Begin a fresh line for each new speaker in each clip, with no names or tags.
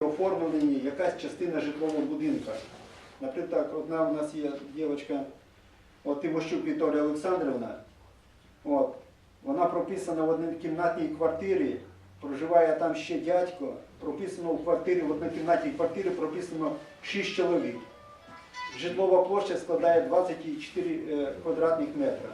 оформлені якась частина житлового будинку. Наприклад, одна у нас є дівчинка, Тимощук Вікторія Олександрівна, от, вона прописана в однокімнатній квартирі, проживає там ще дядько, прописано в квартирі, в однокімнатній квартирі прописано 6 чоловік. Житлова площа складає 24 е, квадратних метри.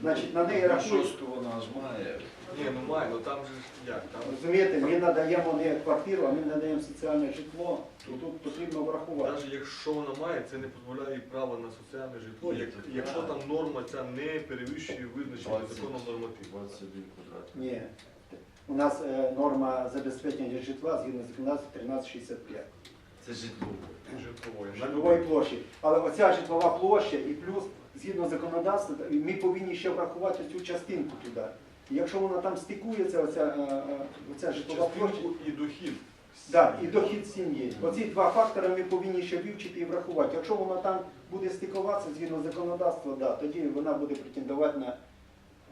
Значить, на неї
Ну,
рахують.
Шосту вона ж має.
Ні, ну має, ну там же ж як, там
Розумієте, ми надаємо не квартиру, а ми надаємо соціальне житло. І тут потрібно врахувати.
навіть якщо вона має, це не дозволяє їй право на соціальне житло, як, якщо там норма ця не перевищує визначений законом норматив.
21 квадратний.
Ні. У нас е, норма забезпечення житла згідно з законодавством 1365.
Це житло.
Житлової.
Житлової площі. Але оця житлова площа і плюс згідно законодавства, ми повинні ще врахувати цю частинку туди. І якщо вона там стикується, оця, е, е, оця житлова площа,
і дохід.
Да, і дохід сім'ї. Оці два фактори ми повинні ще вивчити і врахувати. Якщо вона там буде стикуватися згідно законодавства, да, тоді вона буде претендувати на,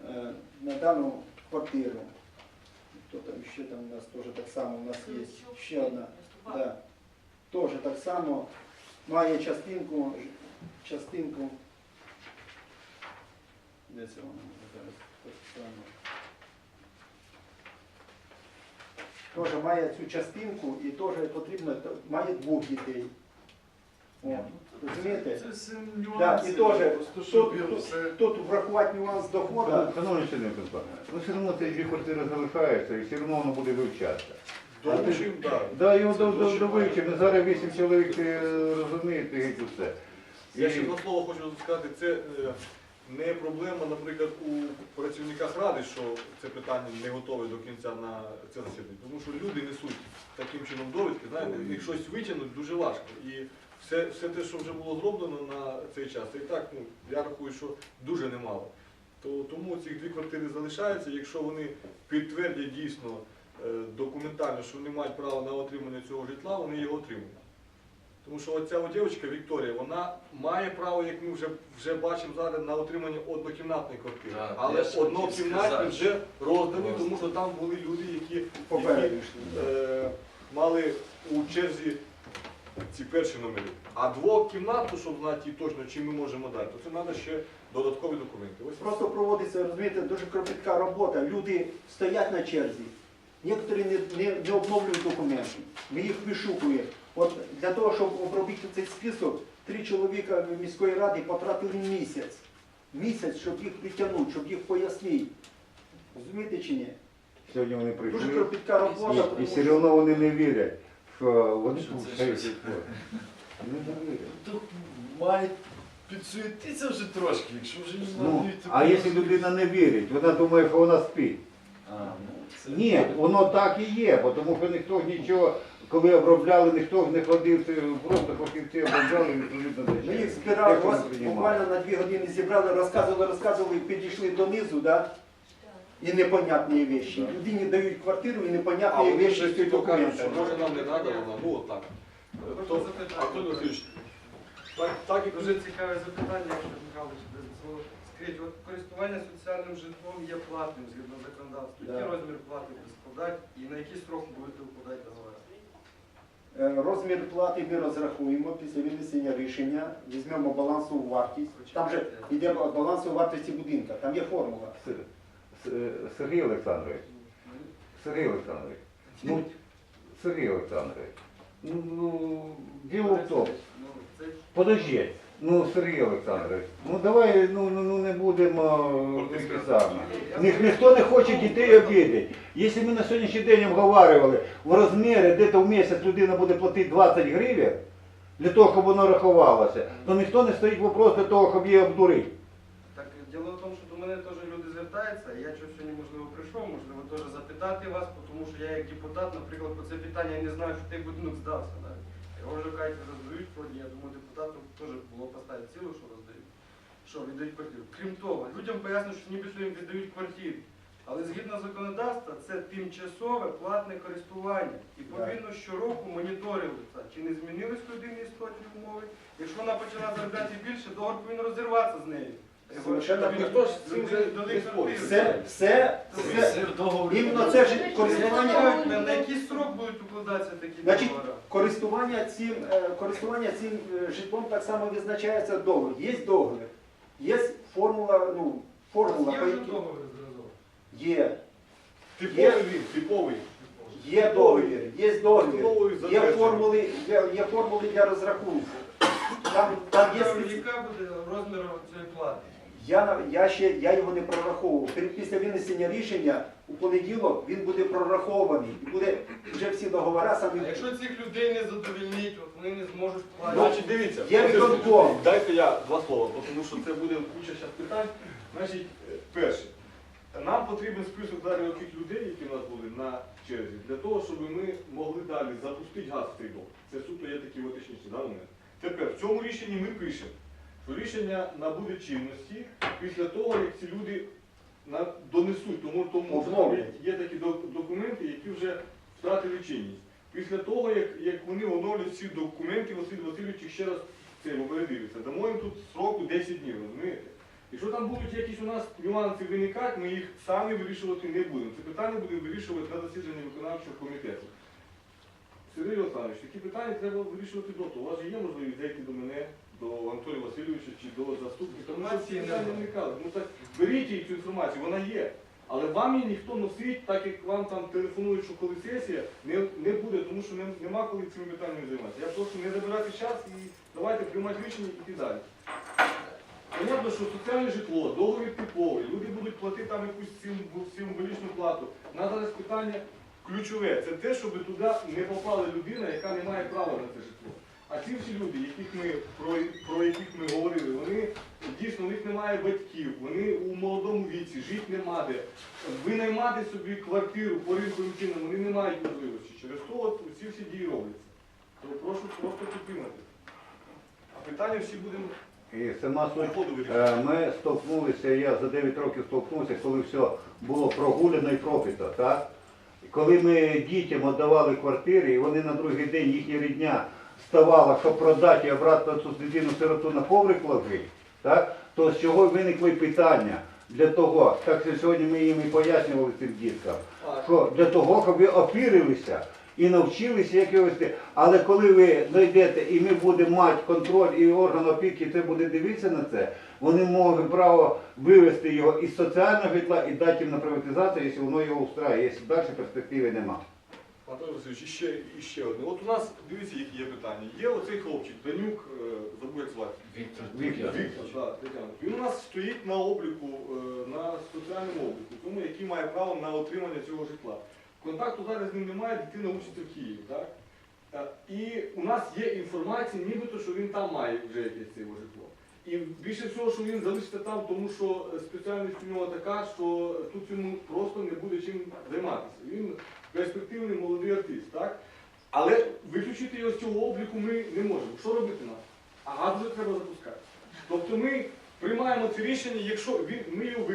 е, на дану квартиру. Хто там ще там у нас теж так само, у нас є ще одна. Да. Теж так само має частинку, частинку. Де це само. Теж має цю частинку і теж потрібно, має двох дітей. О, розумієте?
Це все
Да, і теж тут, тут,
все...
тут врахувати нюанс доходу.
Шановні КНП, ну все одно ці дві квартири залишаються і все одно воно буде вивчатися.
Довчим, так.
Да, його до, до, до вивчимо. Зараз вісім чоловік е, розумієте, геть усе.
Я ще одне слово хочу сказати, це е, не проблема, наприклад, у працівниках ради, що це питання не готове до кінця на це засідання. Тому що люди несуть таким чином довідки, знаєте, їх щось витягнути дуже важко. І все, все те, що вже було зроблено на цей час, і так, ну, я рахую, що дуже немало. То, тому ці дві квартири залишаються, якщо вони підтвердять дійсно е, документально, що вони мають право на отримання цього житла, вони його отримують. Тому що оця от дівчинка Вікторія, вона має право, як ми вже, вже бачимо зараз, на отримання однокімнатної квартири.
Так,
Але
я ж хотів
однокімнатні
сказати,
вже роздані, тому що там були люди, які, які е, мали у черзі ці перші номери. А двокімнатну, щоб знати точно, чи ми можемо дати, то це треба ще додаткові документи. Ось
Просто проводиться, розумієте, дуже кропітка робота. Люди стоять на черзі. Некоторі не, не, не обновлюють документи. Ми їх вишукуємо. От для того, щоб обробити цей список, три чоловіка міської ради потратили місяць. Місяць, щоб їх притягнути, щоб їх пояснити. Розумієте чи ні?
Сьогодні вони
Дуже
прийшли
кропітка робота.
і, і все одно вони не вірять, що вони тут.
Тут має підсуетитися вже трошки, якщо вже не
Ну, а якщо людина не вірить, вона думає, що вона спить.
Ну, це...
Ні, воно так і є, бо тому що ніхто нічого, коли обробляли, ніхто не ходив, це просто фахівці обробляли відповідно
Ми їх збирали, буквально на дві години зібрали, розказували, розказували, підійшли донизу, да? і непонятні речі.
Да.
Людині дають квартиру і
А
непонятні
вони
речі
ще
з цього
тільки кажуть, що може нам не треба, вона, ну от так. То, Антон Васильович, так, так як
Дуже цікаве запитання, якщо Михайлович дозволить. Скажіть, от користування соціальним житлом є платним згідно законодавства.
Да.
Який розмір плати ви складати і на який строк будете укладати договори?
Е, Розмір плати ми розрахуємо після винесення рішення, візьмемо балансову вартість. Там же йде балансова вартості будинка, там є формула.
Сергій Олександрович, Сергій Олександрович, ну, Сергій Олександрович, ну, ну, діло в тому,
Ну,
подожди, ну, Сергій Олександрович, ну давай, ну, ну, ну не будемо такі самі. Ні, ніхто не хоче дітей обідати. Якщо ми на сьогоднішній день обговорювали в розмірі, де-то в місяць людина буде платити 20 гривень, для того, щоб воно рахувалося, то ніхто не стоїть вопрос для того, щоб її обдурити.
Так, діло в тому, що до мене теж люди звертаються, я чого сьогодні, можливо, прийшов, можливо, теж запитати вас, тому що я як депутат, наприклад, по це питання я не знаю, що той будинок здався. Його вже кажуть, роздають, я думаю, депутатам теж було поставити цілу, що роздають. Що, віддають квартиру. Крім того, людям пояснюють, що нібито їм віддають квартиру. Але згідно законодавства, це тимчасове платне користування. І повинно щороку моніторитися, чи не змінились людині істотні умови. Якщо вона почала заробляти більше, договор повинен розірватися з нею.
Так ніхто ж з цим вже не спорить.
Все, все, все. Іменно це ж користування.
На, на який срок будуть укладатися такі
Значить,
договори?
Користування цим, е, користування цим е, житлом так само визначається договір. Є договір, є формула, ну, формула,
Є
по
вже
якій
договір зразу.
є,
Типовий він, типовий.
є договір, є договір, є
затверджений.
формули, є, є формули для розрахунку. Там, там є
Яка- Яка буде розмір цієї плати?
Я, я ще я його не прораховував. Після винесення рішення у понеділок він буде прорахований і буде вже всі договори самі.
Якщо цих людей не задовільнить, от вони не зможуть платити.
Значить, дивіться,
Є виконком.
дайте я два слова, тому що це буде куча зараз питань. Значить, е, перше, нам потрібен список далі таких людей, які в нас були на черзі, для того, щоб ми могли далі запустити газ в цей дом. Це суто є такі технічні да, моменти. Тепер в цьому рішенні ми пишемо, що рішення набуде чинності після того, як ці люди донесуть, тому, тому що є такі документи, які вже втратили чинність. Після того, як, як вони оновлять всі документи, Василь Васильович їх ще раз це передивиться. Дамо їм тут сроку 10 днів, розумієте? Якщо там будуть якісь у нас нюанси виникати, ми їх самі вирішувати не будемо. Це питання будемо вирішувати на засіданні виконавчого комітету. Сергій Олександрович, такі питання треба вирішувати до того. У вас же є можливість зайти до мене, до Анатолія Васильовича чи до заступника. Тому що ці
Інформації
питання
немає.
виникали. Ну так беріть її цю інформацію, вона є. Але вам її ніхто носить, так як вам там телефонують, що коли сесія, не, не буде, тому що не- нема коли цими питаннями займатися. Я прошу не забирати час і давайте приймати рішення і йти далі. Понятно, що соціальне житло, договір типовий, люди будуть платити там якусь сим- символічну плату. У нас зараз питання ключове. Це те, щоб туди не попала людина, яка не має права на це житло. А ці всі люди, яких ми, про, про яких ми говорили, вони дійсно у них немає батьків, вони у молодому віці, жити нема де. Винаймати собі квартиру по ринковим чином, вони не мають можливості. Через то от ці всі дії робляться. То прошу просто підтримати. А питання всі будемо
І сама суть. Е, Ми столкнулися, я за 9 років столкнувся, коли все було прогуляно і пропито. Так? Коли ми дітям віддавали квартири, і вони на другий день їхня рідня ставала, щоб продати і обратно цю дитину сироту на коврик ложити, так? то з чого виникли питання для того, так сьогодні ми їм і пояснювали цим діткам, що для того, щоб ви опірилися і навчилися, як його вести. Але коли ви дійдете і ми будемо мати контроль, і орган опіки це буде дивитися на це, вони можуть право вивести його із соціального житла і дати їм на приватизацію, якщо воно його устраює, якщо далі перспективи нема.
Анатолій Васильович, ще, і ще одне. От у нас, дивіться, які є питання. Є оцей хлопчик, Данюк, е, забув як звати.
Віктор
Віктор.
Так, Тетяна. Він у нас стоїть на обліку, е, на соціальному обліку, тому який має право на отримання цього житла. Контакту зараз з ним немає, дитина учиться в Києві. Так? Е, І у нас є інформація, нібито, що він там має вже якесь це його житло. І більше всього, що він залишиться там, тому що спеціальність у нього така, що тут йому просто не буде чим займатися. Він перспективний молодий артист, так? Але виключити його з цього обліку ми не можемо. Що робити нам? А газ вже треба запускати. Тобто ми приймаємо це рішення, якщо він, ми його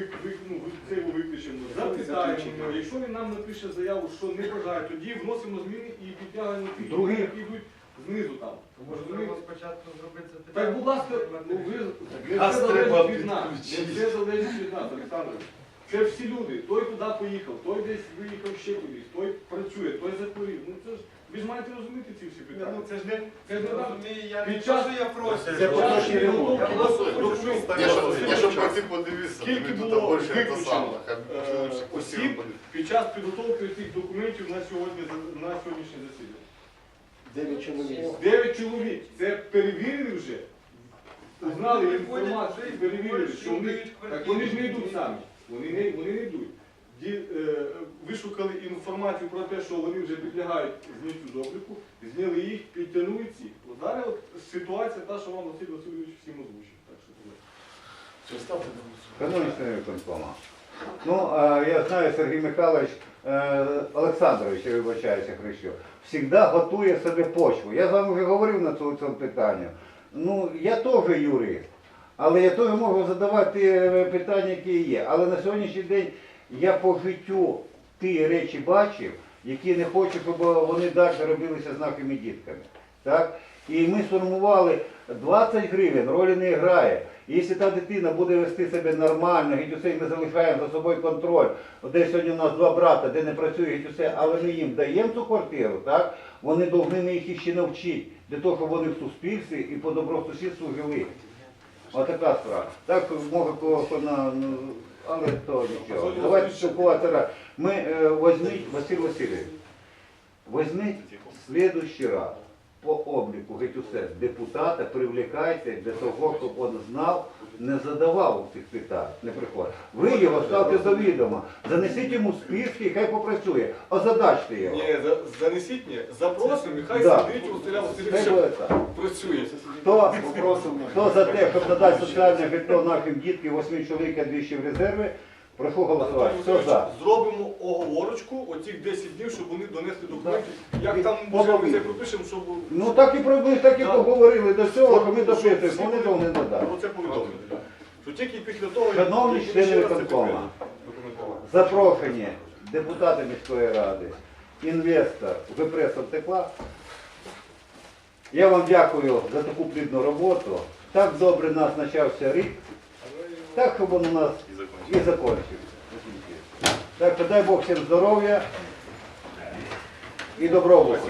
ну, це його виключимо, запитаємо його, якщо він нам напише заяву, що не бажає, тоді вносимо зміни і підтягуємо тих,
Другий.
які йдуть знизу там.
Може, треба спочатку зробити це питання?
Так, будь ласка, ну ви не все залежить від нас. Не все залежить від нас, Олександр. Це всі люди. Той туди поїхав, той десь виїхав ще кудись, той працює, той захворів. Ну це ж ви ж маєте розуміти ці всі питання.
Ну, це ж не,
Це ж не
розумію, я
Під час-
я прошу.
Це ремонт.
Я
Документ.
щоб-
Я щоб, я щоб пойти подивитися,
Скільки було виключено е, осіб під час підготовки цих документів на сьогодні на сьогоднішнє засідання?
Дев'ять чоловік.
Дев'ять чоловік. Це перевірили вже. Узнали інформацію, перевірили, що
що
вони так вони ж не йдуть самі. Вони не вони не йдуть. Ді, е, вишукали інформацію про те, що вони вже підлягають зняттю з обліку, зняли їх, підтягнули ці. Зараз от ситуація та, що вам Василь Васильович всім озвучив. Так що це.
Все, ставте на голосування.
Шановні члени виконкома. Ну, е, я знаю, Сергій Михайлович е, Олександрович, я вибачаюся, Хрещу, завжди готує себе почву. Я з вами вже говорив на цьому, цьому питанню. Ну, я теж юрист, але я теж можу задавати е, питання, які є. Але на сьогоднішній день я по життю ті речі бачив, які не хочу, щоб вони далі робилися з нашими дітками. Так? І ми сформували 20 гривень, ролі не грає. Якщо та дитина буде вести себе нормально, геть ми залишаємо за собою контроль. Де сьогодні у нас два брата, де не працює геть але ми їм даємо цю квартиру, так? вони повинні їх іще навчити, для того, щоб вони в суспільстві і по добросусідству жили. Отака справа. Так може кого на ну, але то нічого. Давайте спілкуватися. раз. Ми е, возьміть, Василь Васильович, возьміть в следующий раз по обліку геть усе депутата привлекайте для того, щоб він знав, не задавав цих питань, не приходить. Ви його ставте завідомо, занесіть йому списки, хай попрацює, озадачте його.
Ні, за- занесіть мені, запросимо, і хай
Да.
сидить у Василя
Хай
Васильовича
так.
працює.
Хто, хто за те, щоб надати соціальне житло нашим діткам, 8 чоловік, а 200 в резерві, прошу голосувати.
Васильович,
за?
Зробимо оговорочку, оцих 10 днів, щоб вони донесли документи. Як там може це пропишемо, щоб
Ну так і про- ми так і поговорили до цього, що ми допитуємо,
всі
вони того не додали.
Про це повідомили. Що тільки після того,
Шановні члени
ще раз це
виконкому,
підтвердять, документувати.
Запрошені депутати міської ради, інвестор, ви преса втекла. Я вам дякую за таку плідну роботу. Так добре нас почався рік, так щоб він у нас і закінчився. Так що дай Бог всім здоров'я і добробуту.